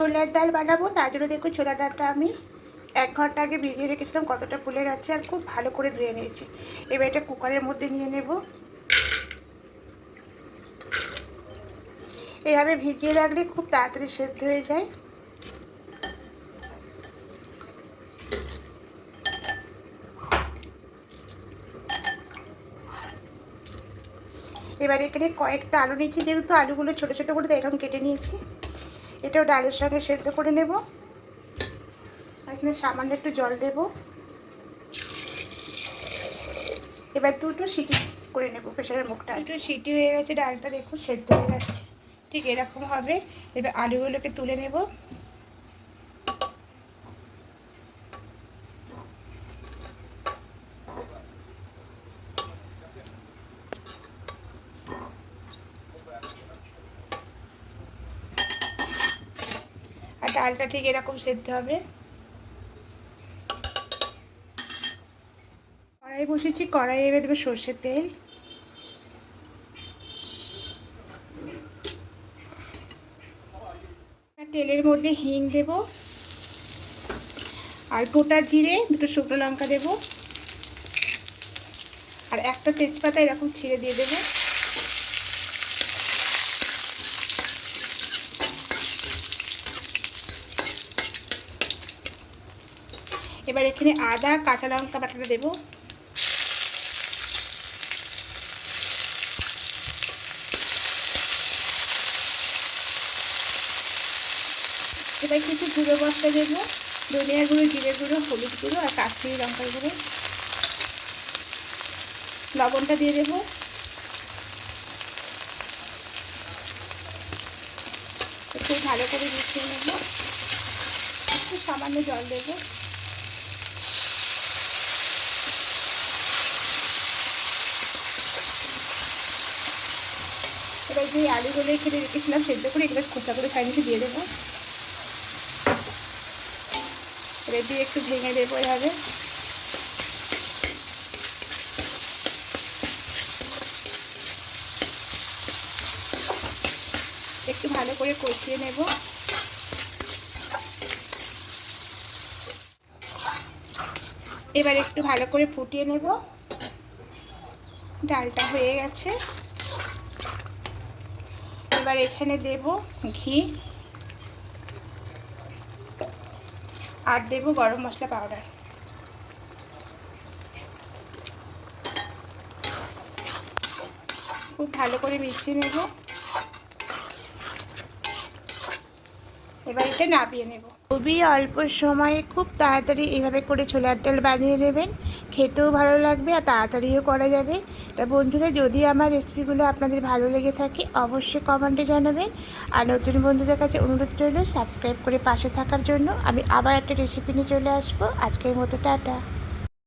ছোলার ডাল বানাবো, তার জন্য দেখুন ছোলার ডালটা আমি এক ঘণ্টা আগে ভিজিয়ে রেখেছিলাম, কতটা ফুলে গেছে আর খুব ভালো করে ধুয়ে নিয়েছি। এবার এটা কুকারের মধ্যে নিয়ে নেব। এভাবে ভিজিয়ে রাখলে খুব তাড়াতাড়ি সেদ্ধ হয়ে যায়। এবার এখানে কয়েকটা আলু নিয়েছি, যেহেতু আলুগুলো ছোটো ছোটো করে তো এরকম কেটে নিয়েছি। এটাও ডালের সঙ্গে সেদ্ধ করে নেব। এখানে সামান্য একটু জল দেব। এবার দুটো সিটি করে নেব প্রেশারের মুখটা। দুটো সিটি হয়ে গেছে, ডালটা দেখুন সেদ্ধ হয়ে গেছে। ঠিক এরকম হবে। এবার আলুগুলোকে তুলে নেব। ডালটা ঠিক এরকম সেদ্ধ হবে। কড়াই বসেছি কড়াই এবার দেবো সর্ষের তেল। তেলের মধ্যে হিং দেব আর গোটা জিরে, দুটো শুকনো লঙ্কা দেব। আর একটা তেজপাতা এরকম ছিঁড়ে দিয়ে দেবো। এবার এখানে আদা, কাঁচা লঙ্কা বাটাটা দেবো। এবার কিছু গুঁড়ো মশলা দেবো, ধনিয়া গুঁড়ো, জিরে গুঁড়ো, হলুদ গুঁড়ো আর কাশ্মীরি লঙ্কার গুঁড়ো। লবণটা দিয়ে দেবো। একটু ভালো করে মিশিয়ে নেব। একটু সামান্য জল দেবো। এবার যে আলুগুলো এখানে রেখেছিলাম সেদ্ধ করে খোসা করে সাইডে দিয়ে দেবো। রেডি একটু ভেঙে দেবো এভাবে। একটু ভালো করে কষিয়ে নেব। এবার একটু ভালো করে ফুটিয়ে নেব। ডালটা হয়ে গেছে। এবার এখানে দেব ঘি আর দেব গরম মশলা পাউডার খুব ভালো করে মিশিয়ে নেব। এবার এটা নাবিয়ে নেব। খুবই অল্প সময়ে খুব তাড়াতাড়ি এভাবে করে ছোলার ডাল বানিয়ে নেবেন। খেতেও ভালো লাগবে আর তাড়াতাড়িও করা যাবে। তা বন্ধুরা, যদি আমার রেসিপিগুলো আপনাদের ভালো লেগে থাকে, অবশ্যই কমেন্টে জানাবেন। আর নতুন বন্ধুদের কাছে অনুরোধ রইল, সাবস্ক্রাইব করে পাশে থাকার জন্য। আমি আবার একটা রেসিপি নিয়ে চলে আসব। আজকের মতো, টাটা।